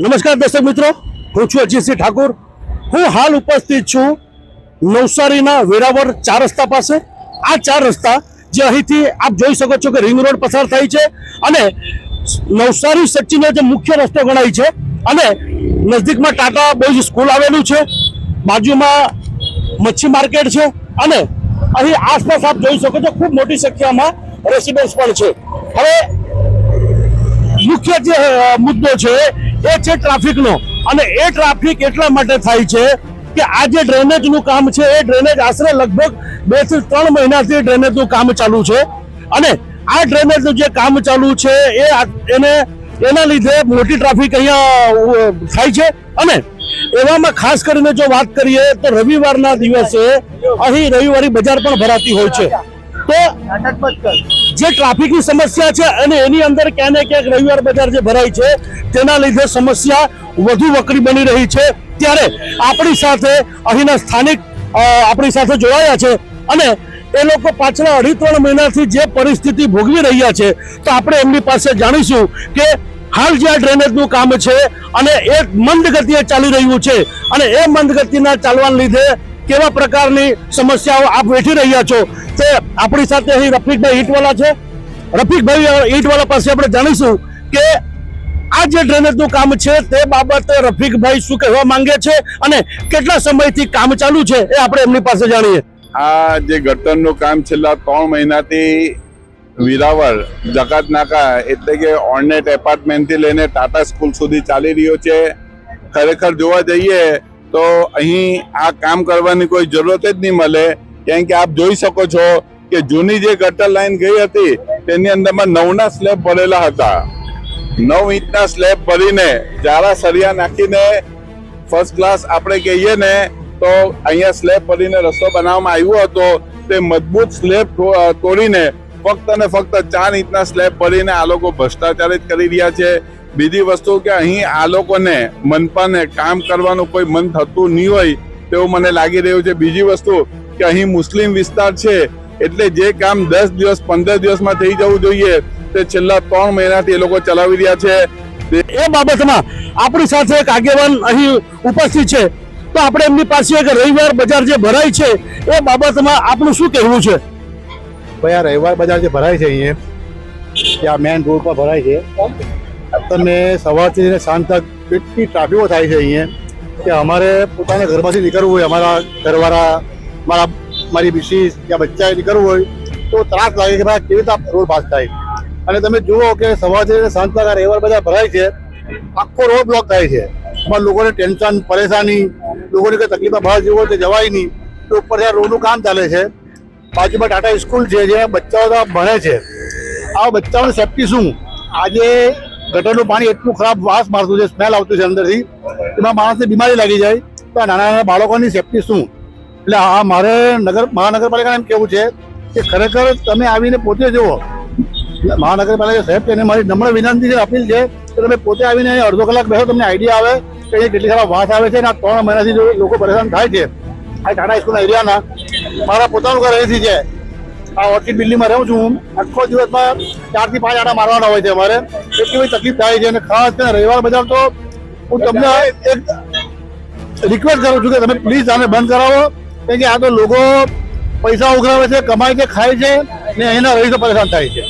નમસ્કાર દર્શક મિત્રો, હું છું અજીતસિંહ ઠાકુર. હું હાલ ઉપસ્થિત છું નવસારીના વેરાવળ ચાર રસ્તા પાસે. આ ચાર રસ્તા જે અહીંથી આપ જોઈ શકો છો કે રિંગ રોડ પસાર થાય છે અને નવસારી સચિનનો જે મુખ્ય રસ્તો ગણાય છે અને નજદીકમાં ટાટા બોયઝ સ્કૂલ આવેલું છે. બાજુમાં મચ્છી માર્કેટ છે અને અહીં આસપાસ આપ જોઈ શકો છો ખૂબ મોટી સંખ્યામાં રેસિડન્સ પણ છે. હવે મુખ્ય જે મુદ્દો છે એ છે ટ્રાફિકનો. અને એ ટ્રાફિક એટલા માટે થાય છે કે આ જે ડ્રેનેજનું કામ છે એ ડ્રેનેજ આશરે લગભગ બેથી ત્રણ મહિનાથી ડ્રેનેજનું કામ ચાલુ છે. અને આ ડ્રેનેજનું જે કામ ચાલુ છે એ એને એના લીધે મોટી ટ્રાફિક અહીંયા થાય છે. અને એવામાં ખાસ કરીને જો વાત કરીએ તો રવિવારના દિવસે અહીં રવિવારી બજાર પણ ભરાતી હોય છે. તો જે ટ્રાફિકની સમસ્યા છે અને એની અંદર ક્યાંક ને ક્યાંક રવિવાર બજાર જે ભરાય છે, તેના લીધે સમસ્યા વધુ વકરી બની રહી છે. ત્યારે આપણી સાથે અહીંના સ્થાનિક આપણી સાથે જોડાયા છે અને એ લોકો પાછલા અઢી ત્રણ મહિનાથી જે પરિસ્થિતિ ભોગવી રહ્યા છે, તો આપણે એમની પાસે જાણીશું કે હાલ જે આ ડ્રેનેજનું કામ છે અને એ મંદ ગતિએ ચાલી રહ્યું છે. અને એ મંદ ગતિના ચાલવાને લીધે કેવા પ્રકારની સમસ્યાઓ આપ વેઠી રહ્યા છો? તે આપણી સાથે અહીં રફીકભાઈ ઈટવાલા છે. રફીકભાઈ ઈટવાલા પાસે આપણે જાણીશું કે આ જે ડ્રેનેજનું કામ છે તે બાબતે રફીકભાઈ શું કહેવા માંગે છે અને કેટલા સમયથી કામ ચાલુ છે એ આપણે એમની પાસે જાણીએ. આ જે ગટરનું કામ છેલ્લા ત્રણ મહિનાથી વિરાવળ જકાત નાકા એટલે કે ઓર્નેટ એપાર્ટમેન્ટથી લઈને ટાટા સ્કૂલ સુધી ચાલી રહ્યો છે. ખરેખર જોવા જઈએ તો અહીં આ કામ કરવાની કોઈ જરૂરત જ નહીં મળે. કેમ કે આપ જોઈ શકો છો કે જૂની જે ગટર લાઈન ગઈ હતી, તેની અંદરમાં નવના સ્લેબ ભરેલા હતા. નવ ઇંચના સ્લેબ ભરીને જારા સરિયા નાખીને ફર્સ્ટ ક્લાસ આપણે કહીએ ને, તો અહીંયા સ્લેબ ભરીને રસ્તો બનાવવામાં આવ્યો હતો. તે મજબૂત સ્લેબ તોડીને ફક્ત અને ફક્ત ચાર ઇંચના સ્લેબ ભરીને આ લોકો ભ્રષ્ટાચાર જ કરી રહ્યા છે. બીજી વસ્તુ કે અહીં આ લોકોને મનપાને કામ કરવાનું કોઈ મન થતું નહીં હોય તેવું મને લાગી રહ્યું છે. બીજી વસ્તુ કે અહીં મુસ્લિમ વિસ્તાર છે એટલે જે કામ દસ દિવસ પંદર દિવસમાં થઈ જવું જોઈએ તે છેલ્લા ત્રણ મહિનાથી એ લોકો ચલાવી રહ્યા છે. એ બાબતમાં આપણી સાથે એક આગેવાન અહીં ઉપસ્થિત છે. તો આપણે એમની પાસે એક રવિવાર બજાર જે ભરાય છે એ બાબતમાં આપણું શું કહેવું છે? ભાઈ આ રવિવાર બજાર જે ભરાય છે અહીંયા ત્યાં મેન રોડ પર ભરાય છે તમને સવારથી લઈને સાંજ તક કેટલી ટ્રાફિકો થાય છે અહીંયા, કે અમારે પોતાના ઘરમાંથી નીકળવું હોય, અમારા ઘરવાળા મારા મારી મિસિસ કે બચ્ચાએ નીકળવું હોય, તો ત્રાસ લાગે કે ભાઈ કેવી રીતે રોડ પાસ થાય. અને તમે જુઓ કે સવારથી લઈને સાંજ બધા ભરાય છે, આખો રોડ બ્લોક થાય છે. એમાં લોકોને ટેન્શન, પરેશાની, લોકોને કંઈ તકલીફમાં બહાર જવું હોય તો જવાય નહીં. તો ઉપર ત્યાં રોડનું કામ ચાલે છે, બાજુમાં ટાટા સ્કૂલ છે, જ્યાં બચ્ચાઓ ભણે છે. આ બચ્ચાઓની સેફટી શું? આજે ગટરનું પાણી એટલું ખરાબ વાસ મારતું છે સ્મેલ આવતું છે અંદરથી, એમાં માણસને બીમારી લાગી જાય. તો નાના નાના બાળકોની સેફટી શું? એટલે આ મારે નગર, મહાનગરપાલિકાને એમ કેવું છે કે ખરેખર તમે આવીને પોતે જુઓ. મહાનગરપાલિકા સાહેબ, એને મારી નમ્ર વિનંતી છે, અપીલ છે કે તમે પોતે આવીને અડધો કલાક બેસો તમને આઈડિયા આવે કે અહીંયા કેટલી સારા વાસ આવે છે અને આ ત્રણ મહિનાથી લોકો પરેશાન થાય છે. આ ટાટા સ્કૂલના એરિયાના મારા પોતાનું ઘર અહીંથી છે. આ ઓર્ચિડ બિલ્ડિંગમાં રહું છું આખો દિવસમાં ચારથી પાંચ આડા મારવાના હોય છે અમારે. એટલી બધી તકલીફ થાય છે અને ખાસ કરીને રવિવાર બજાર તો હું તમને એક રિક્વેસ્ટ કરું છું કે તમે પ્લીઝ આને બંધ કરાવો. કેમ કે આ તો લોકો પૈસા ઉઘરાવે છે, કમાય છે, ખાય છે ને અહીંના રહીશો પરેશાન થાય છે.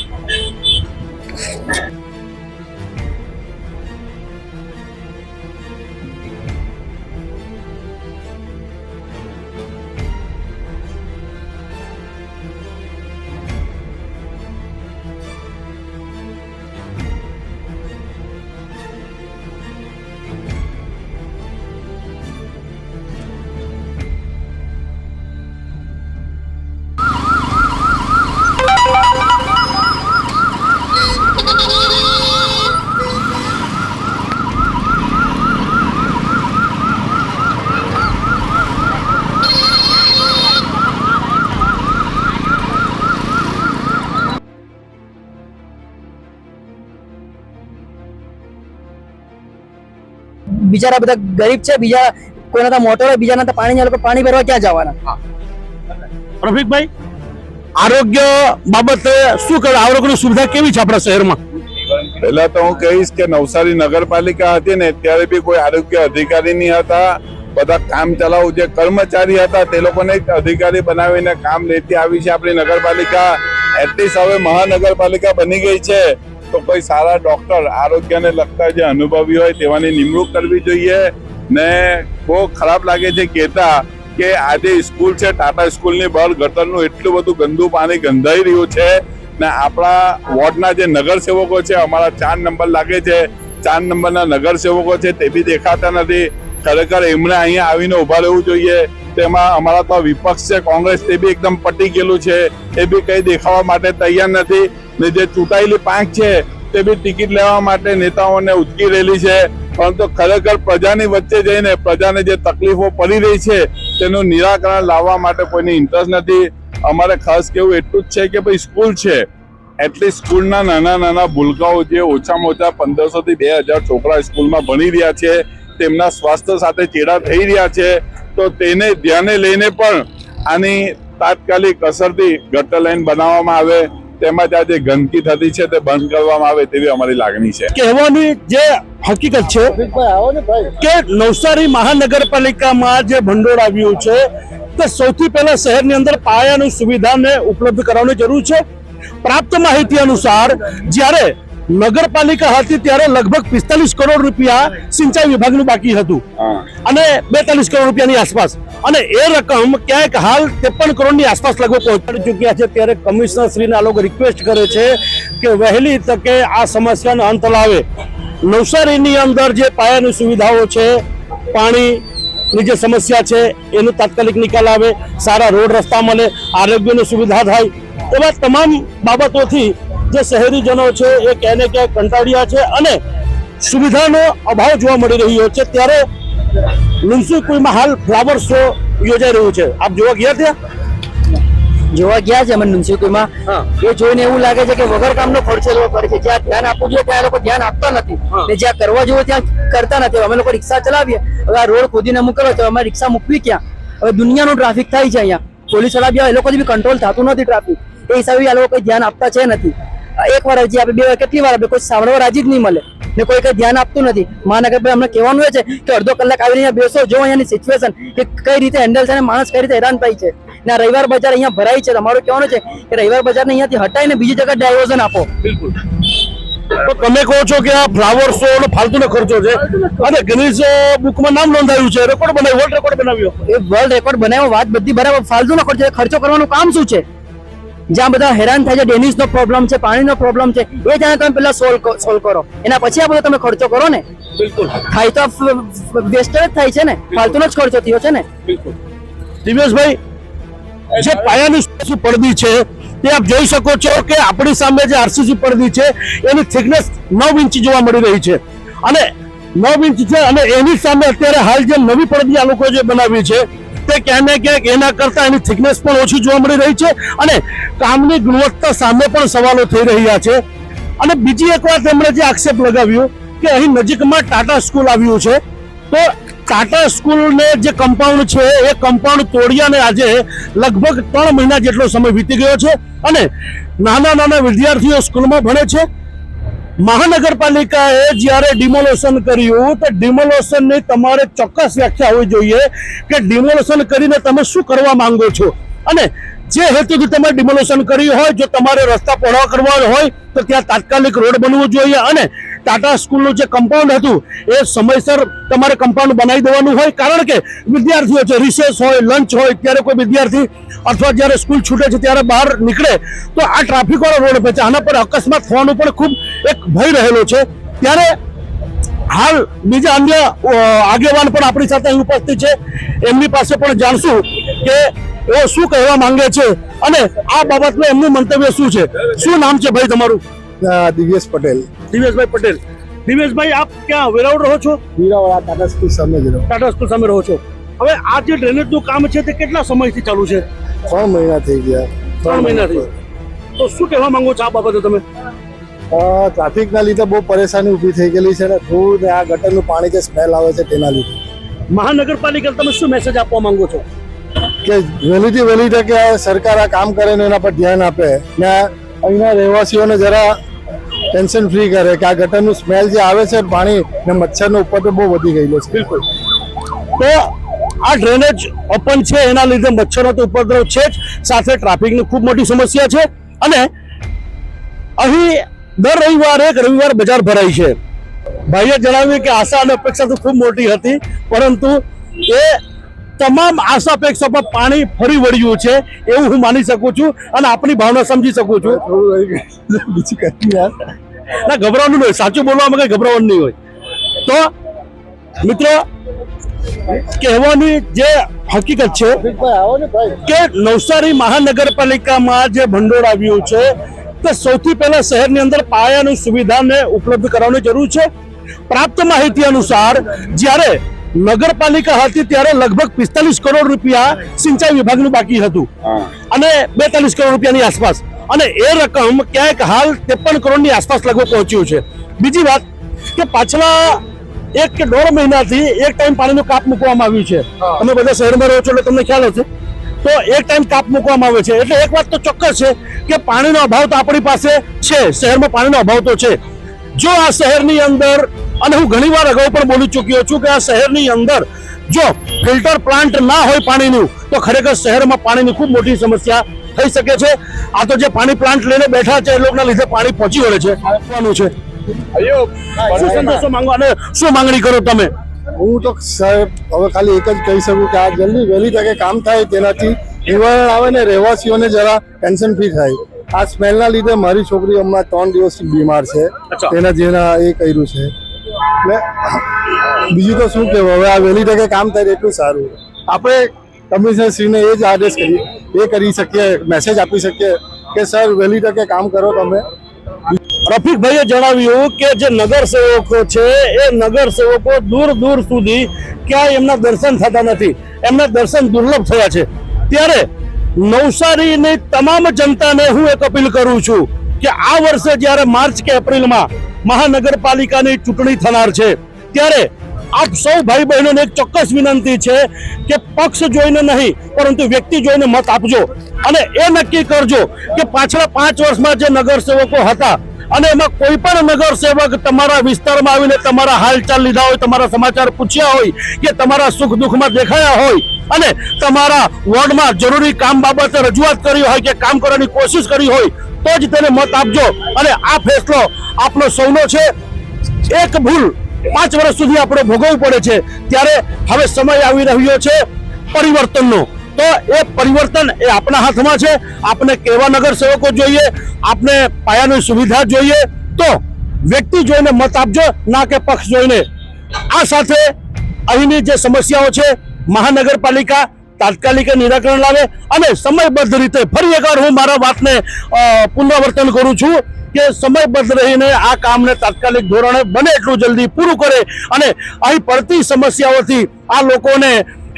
બિચારા બધા ગરીબ છે બીજા કોઈના તો મોટર હોય બીજાના તો પાણી લોકો પાણી ભરવા ક્યાં જવાના? રફીકભાઈ આરોગ્ય બાબતે શું કહે આરોગ્યની સુવિધા કેવી છે આપણા શહેરમાં? પહેલા તો હું કહીશ કે નવસારી નગરપાલિકા હતી ને ત્યારે બી કોઈ આરોગ્ય અધિકારી નહીં હતા. બધા કામ ચલાવ જે કર્મચારી હતા તે લોકોને અધિકારી બનાવીને કામ લેતી આવી છે આપણી નગરપાલિકા. એટલીસ્ટ હવે મહાનગરપાલિકા બની ગઈ છે. તો કોઈ સારા ડોક્ટર આરોગ્યને લગતા જે અનુભવી હોય તેવાની નિમણૂક કરવી જોઈએ ને બહુ ખરાબ લાગે છે કહેતા કે આજે સ્કૂલ છે, ટાટા સ્કૂલની બહાર ગટરનું એટલું બધું ગંદુ પાણી ગંધાઈ રહ્યું છે ને આપણા વોર્ડના જે નગરસેવકો છે, અમારા ચાર નંબર લાગે છે, ચાર નંબરના નગરસેવકો છે તે બી દેખાતા નથી. ખરેખર એમણે અહીંયા આવીને ઊભા રહેવું જોઈએ. તેમાં અમારા તો વિપક્ષ છે, કોંગ્રેસ તે બી એકદમ પટી ગયેલું છે. એ બી કઈ દેખાવા માટે તૈયાર નથી. ને જે ચૂંટાયેલી પાંખ છે, તે બી ટિકિટ લેવા માટે નેતાઓને ઉચકી રહેલી છે. પરંતુ ખરેખર પ્રજાની વચ્ચે જઈને પ્રજાને જે તકલીફો પડી રહી છે, તેનું નિરાકરણ લાવવા માટે કોઈની ઇન્ટરેસ્ટ નથી. અમારે ખાસ કેવું એટલું જ છે કે ભાઈ સ્કૂલ છે. એટલીસ્ટ સ્કૂલના નાના નાના ભૂલકાઓ જે ઓછામાં ઓછા પંદરસોથી બે હજાર છોકરા સ્કૂલમાં ભણી રહ્યા છે, તેમના સ્વાસ્થ્ય સાથે ચેડા થઈ રહ્યા છે, તો તેને ધ્યાને લઈને પણ આની તાત્કાલિક અસરથી ગટર લાઈન બનાવવામાં આવે. તેમજ આ જે ગંદકી થતી છે તે બંધ કરવામાં આવે તેવી અમારી લાગણી છે. કહેવાની જે હકીકત છે કે નવસારી મહાનગરપાલિકામાં જે ભંડોળ આવ્યું છે, તે સૌથી પહેલા શહેરની અંદર પાયાની સુવિધાને ઉપલબ્ધ કરવાની જરૂર છે. પ્રાપ્ત માહિતી અનુસાર જ્યારે નગરપાલિકા હતી ત્યારે લગભગ પિસ્તાલીસ કરોડ રૂપિયા સિંચાઈ વિભાગનું બાકી હતું. અને બેતાલીસ કરોડ રૂપિયાની આસપાસ. અને એ રકમ ક્યાંક હાલ ત્રેપન કરોડની આસપાસ લગભગ પહોંચાડી ચૂક્યા છે. ત્યારે કમિશનર શ્રીને આ લોકો રિક્વેસ્ટ કરે છે કે વહેલી તકે આ સમસ્યાનો અંત લાવે. નવસારીની અંદર જે પાયાની સુવિધાઓ છે પાણીની જે સમસ્યા છે એનો તાત્કાલિક નિકાલ આવે. સારા રોડ રસ્તા મળે આરોગ્યની સુવિધા થાય. એવા તમામ બાબતોથી જે શહેરીજનો છે એ ક્યાંય ને ક્યાંય કંટાળ્યા છે અને સુવિધાનો અભાવ જોવા મળી રહ્યો છે. ત્યારે લુન્સીકુઈમાં હાલ ફ્લાવર શો યોજાઈ રહ્યું છે. આપ જોવા ગયા ત્યાં જોવા ગયા છે અમે મ્યુનિસિપલમાં એ જોઈને એવું લાગે છે કે વગર કામનો ખર્ચો લોકો કરે છે. જ્યાં ધ્યાન આપવું જોઈએ ત્યાં લોકો ધ્યાન આપતા નથી. ને જ્યાં કરવા જોઈએ ત્યાં કરતા નથી. અમે લોકો રિક્ષા ચલાવીએ. હવે આ રોડ ખોદીને મૂકેલો તો અમે રિક્ષા મૂકવી ક્યાં? હવે દુનિયાનું ટ્રાફિક થાય છે અહીંયા. પોલીસવાળા બી એ લોકોથી બી કંટ્રોલ થતું નથી ટ્રાફિક. એ હિસાબે આ લોકો ધ્યાન આપતા છે નથી. એક વાર હજી આપણે બે વાર કેટલી વાર આપણે કોઈ સાંભળવા રાજી જ નહીં મળે ને કોઈ કઈ ધ્યાન આપતું નથી. મહાનગરપાલિકા અમને કહેવાનું એ છે કે અડધો કલાક આવીને અહીંયા બેસો જો અહીંયાની સિચ્યુએશન કે કઈ રીતે હેન્ડલ થાય અને માણસ કઈ રીતે હેરાન થાય છે. ને આ રવિવાર બજાર અહીંયા ભરાય છે. તમારું કહેવાનું છે કે રવિવાર બજારને અહીંયાથી હટાઈને બીજી જગ્યાએ ડાયવર્ઝન આપો. તો તમે કહો છો કે આ ફ્લાવર શો નો ફાલતુનો ખર્ચો છે. અને ગિનિસ બુકમાં નામ નોંધાયું છે. રેકોર્ડ બનાવ્યો વર્લ્ડ રેકોર્ડ બનાવ્યો. એ વર્લ્ડ રેકોર્ડ બનાવ્યો વાત બધી બરાબર. ફાલતુનો ખર્ચો છે. ખર્ચો કરવાનું કામ શું છે? જ્યાં બધા હેરાન થાય છે ડેનિસ નો પ્રોબ્લેમ છે પાણીનો પ્રોબ્લેમ છે એ જાણે તમે પેલા સોલ્વ સોલ્વ કરો. એના પછી આ બધો તમે ખર્ચો કરો ને? બિલકુલ. થાય તો વેસ્ટ જ થાય છે ને? ફાલતુનો જ ખર્ચો થયો છે ને? બિલકુલ. દિવ્યેશભાઈ જે પાયાની શું પડદી છે તે આપ જોઈ શકો છો કે આપણી સામે જે આરસીસી પડદી છે એની થિકનેસ નવ ઇંચ જોવા મળી રહી છે. અને નવ ઇંચ છે અને એની સામે અત્યારે હાલ જે નવી પડદી આ લોકો જે બનાવી છે તે ક્યાંક ને ક્યાંક એના કરતા એની થિકનેસ પણ ઓછી જોવા મળી રહી છે અને કામની ગુણવત્તા સામે પણ સવાલો થઈ રહ્યા છે. અને બીજી એક વાત એમણે જે આક્ષેપ લગાવ્યો કે અહીં નજીકમાં ટાટા સ્કૂલ આવ્યું છે. તો ટાટા સ્કૂલને જે કમ્પાઉન્ડ છે એ કમ્પાઉન્ડ તોડ્યાને આજે લગભગ ત્રણ મહિના જેટલો સમય વીતી ગયો છે અને નાના નાના વિદ્યાર્થીઓ સ્કૂલમાં ભણે છે. મહાનગરપાલિકાએ જ્યારે ડિમોલેશન કર્યું, તો ડિમોલેશનની તમારે ચોક્કસ વ્યાખ્યા હોવી જોઈએ કે ડિમોલેશન કરીને તમે શું કરવા માંગો છો? અને જે હેતુથી તમે ડિમોલેશન કર્યું હોય, જો તમારે રસ્તા પહોળા કરવા હોય, તો ત્યાં તાત્કાલિક રોડ બનવો જોઈએ અને ટાટા સ્કૂલનું જે કમ્પાઉન્ડ હતું, એ સમયસર તમારે કમ્પાઉન્ડ બનાવી દેવાનું હોય, કારણ કે વિદ્યાર્થીઓ છે રિસેસ હોય લંચ હોય, ત્યારે કોઈ વિદ્યાર્થી અથવા જ્યારે સ્કૂલ છૂટે છે, ત્યારે બહાર નીકળે, તો આ ટ્રાફિકવાળો રોડ છે. આના પર અકસ્માત થવાનો પણ ખૂબ એક ભય રહેલો છે. ત્યારે હાલ બીજા અન્ય આગેવાન પણ આપણી સાથે અહીં ઉપસ્થિત છે. એમની પાસે પણ જાણશું કે એઓ શું કહેવા માંગે છે અને આ બાબતમાં એમનું મંતવ્ય શું છે? શું નામ છે ભાઈ તમારું? દિવ્યેશ પટેલ. દિવેશભાઈ પટેલ. દિવેશભાઈ આપ ક્યાં વેરાવળ રહો છો? વીરાવાળા ટાટા સ્કૂલ સામે જ રહ્યો ટાટા સ્કૂલ સામે રહો છો. હવે આ જે ડ્રેનેજનું કામ છે તે કેટલા સમયથી ચાલુ છે? ત્રણ મહિના થઈ ગયા. ત્રણ મહિનાથી. તો શું કહેવા માંગો છો આ બાબતે તમે? ટ્રાફિકના લીધે બહુ પરેશાની ઊભી થઈ ગયેલી છે ને ધૂળ ને આ ગટરનું પાણી જે સ્મેલ આવે છે તેના લીધે. મહાનગરપાલિકા તમે શું મેસેજ આપવા માંગો છો? કે વહેલીથી વહેલી તકે સરકાર આ કામ કરે ને એના પર ધ્યાન આપે ને અહીંના રહેવાસીઓને જરા ટેન્શન ફ્રી કરે કે આ ગટરનું સ્મેલ જે આવે છે પાણી ને મચ્છરનો ઉપદ્રવ બહુ વધી ગયેલો છે. બિલકુલ. તો આ ડ્રેનેજ ઓપન છે એના લીધે મચ્છરનો તો ઉપદ્રવ છે જ. સાથે ટ્રાફિકની ખૂબ મોટી સમસ્યા છે. અને અહીં દર રવિવારે એક રવિવાર બજાર ભરાય છે. ભાઈએ જણાવ્યું કે આશા અને અપેક્ષા તો ખૂબ મોટી હતી પરંતુ એ તમામ આશા અપેક્ષા પાણી ફરી વળ્યું છે, એવું હું માની શકું છું અને આપણી ભાવના સમજી શકું છું. ના, ગભરાવાનું નહીં, સાચું બોલવામાં કઈ ગભરાવાનું નહીં હોય. તો, મિત્રો, કહેવાની જે હકીકત છે કે નવસારી મહાનગરપાલિકામાં જે ભંડોળ આવ્યું છે, તે સૌથી પહેલા શહેરની અંદર પાયાની સુવિધાને ઉપલબ્ધ કરવાની જરૂર છે. પ્રાપ્ત માહિતી અનુસાર જ્યારે નગરપાલિકા હતી ત્યારે લગભગ પિસ્તાલીસ કરોડ રૂપિયા સિંચાઈ વિભાગનું બાકી હતું. અને બેતાલીસ કરોડ રૂપિયાની આસપાસ. અને એ રકમ ક્યાંક હાલ ત્રેપન કરોડની આસપાસ લગભગ પહોંચ્યું છે. બીજી વાત કે પાછલા એક કે દોઢ મહિનાથી એક ટાઈમ પાણીનું કાપ મૂકવામાં આવ્યું છે. તમે બધા શહેરમાં રહો છો એટલે તમને ખ્યાલ હશે. તો એક ટાઈમ કાપ મૂકવામાં આવે છે. એટલે એક વાત તો ચોક્કસ છે કે પાણીનો અભાવ તો આપણી પાસે છે. શહેરમાં પાણીનો અભાવ તો છે. જો આ શહેરની અંદર અને હું ઘણી વાર અગાઉ પણ બોલી ચૂક્યો છું કે આ શહેરની અંદર જો ફિલ્ટર પ્લાન્ટ ના હોય પાણીનું તો ખરેખર શહેરમાં પાણીની ખૂબ મોટી સમસ્યા થઈ શકે છે. આ તો જે પાણી પ્લાન્ટ લઈને બેઠા છે એ લોકોના લીધે પાણી પહોંચી વળે છે. આપવાનું છે. શું સંદેશો માંગો અને શું માંગણી કરો તમે? હું તો સાહેબ હવે ખાલી એક જ કહી શકું કે આ જલ્દી વહેલી તકે કામ થાય તેનાથી નિવારણ આવે ને રહેવાસીઓને જરા ટેન્શન ફ્રી થાય. આ સ્મેલના લીધે મારી છોકરી હમણાં ત્રણ દિવસથી બીમાર છે. તેના જેના એ કર્યું છે. એટલે બીજું તો શું કહેવું? હવે આ વહેલી તકે કામ થાય એટલું સારું. આપણે કમિશનરશ્રીને એ જ આદેશ કરી એ કરી શકીએ મેસેજ આપી શકીએ કે સર, વહેલી તકે કામ કરો તમે. રફીકભાઈએ જણાવ્યું કે જે નગર સેવકો છે, એ નગર સેવકો દૂર દૂર સુધી ક્યાંય એમના દર્શન થતા નથી. એમના દર્શન દુર્લભ થયા છે. ત્યારે નવસારીની તમામ જનતાને હું એક અપીલ કરું છું કે આ વર્ષે જ્યારે માર્ચ કે એપ્રિલમાં મહાનગરપાલિકાની ચૂંટણી થનાર છે. ત્યારે આપ સૌ ભાઈ બહેનોને એક ચોક્કસ વિનંતી છે કે પક્ષ જોઈને નહીં, પરંતુ વ્યક્તિ જોઈને મત આપજો. અને એ નક્કી કરજો કે પાછલા પાંચ વર્ષમાં જે નગરસેવકો હતા અને એમાં કોઈ પણ નગરસેવક તમારા વિસ્તારમાં આવીને તમારા હાલચાલ લીધા હોય, તમારા સમાચાર પૂછ્યા હોય, કે તમારા સુખ દુઃખમાં દેખાયા હોય, અને તમારા વોર્ડમાં જરૂરી કામ બાબતે રજૂઆત કરી હોય કે કામ કરવાની કોશિશ કરી હોય તો જ તેને મત આપજો. અને આ ફેસલો આપનો સૌનો છે. એક ભૂલ પાંચ વર્ષ સુધી આપણે ભોગવવું પડે છે. ત્યારે હવે સમય આવી રહ્યો છે પરિવર્તનનો. તો એ પરિવર્તન એ આપણા હાથમાં છે. આપણે કેવા નગર સેવકો જોઈએ આપણે પાયાની સુવિધા જોઈએ. તો વ્યક્તિ જોઈને મત આપજો, ના કે પક્ષ જોઈને. આ સાથે અહીંની જે સમસ્યાઓ છે, મહાનગરપાલિકા તાત્કાલિક નિરાકરણ લાવે અને સમયબદ્ધ રીતે ફરી એકવાર હું મારા વાતને પુનરાવર્તન કરું છું કે સમયબદ્ધ રહીને આ કામને તાત્કાલિક ધોરણે બને એટલું જલ્દી પૂરું કરે અને અહીં પડતી સમસ્યાઓથી આ લોકોને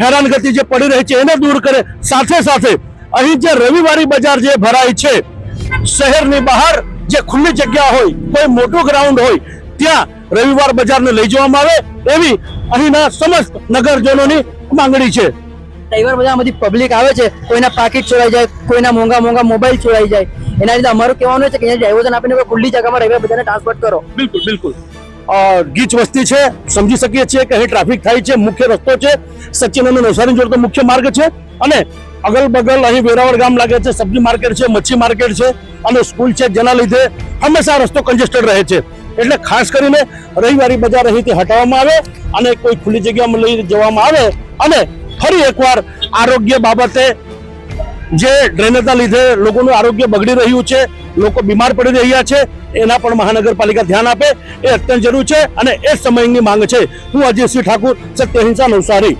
હેરાનગતિ જે પડી રહી છે એને દૂર કરે. સાથે સાથે અહીં જે રવિવારી બજાર જે ભરાય છે, શહેરની બહાર જે ખુલ્લી જગ્યા હોય, કોઈ મોટું ગ્રાઉન્ડ હોય, ત્યાં રવિવાર બજારને લઈ જવામાં આવે એવી અહીંના સમસ્ત નગરજનોની માંગણી છે. રવિવાર બધા બધી પબ્લિક આવે છે કોઈના પાકીટ ચોરાઈ જાય કોઈના મોંઘા મોંઘા મોબાઈલ ચોરાઈ જાય. એના લીધે અમારું કહેવાનું છે કે અહીંયા ડાયવર્ઝન આપીને ખુલ્લી જગ્યામાં રહીને બધાને ટ્રાન્સપોર્ટ કરો. બિલકુલ બિલકુલ. ગીચ વસ્તી છે સમજી શકીએ છીએ કે અહીં ટ્રાફિક થાય છે મુખ્ય રસ્તો છે સચિન અને નવસારી જોડતો મુખ્ય માર્ગ છે અને અગલ બગલ અહીં વેરાવળ ગામ લાગે છે સબ્જી માર્કેટ છે મચ્છી માર્કેટ છે અને સ્કૂલ છે જેના લીધે હંમેશા રસ્તો કન્જેસ્ટેડ રહે છે. એટલે ખાસ કરીને રવિવારી બજાર અહીંથી હટાવવામાં આવે અને કોઈ ખુલ્લી જગ્યામાં લઈ જવામાં આવે અને ફરી એકવાર આરોગ્ય બાબતે જે ડ્રેનેજના લીધે લોકોનું આરોગ્ય બગડી રહ્યું છે, લોકો બીમાર પડી રહ્યા છે, એના પણ મહાનગરપાલિકા ધ્યાન આપે, એ અત્યંત જરૂર છે અને એ સમયની માંગ છે. હું અજયસિંહ ઠાકુર સત્યહિંસા નવસારી.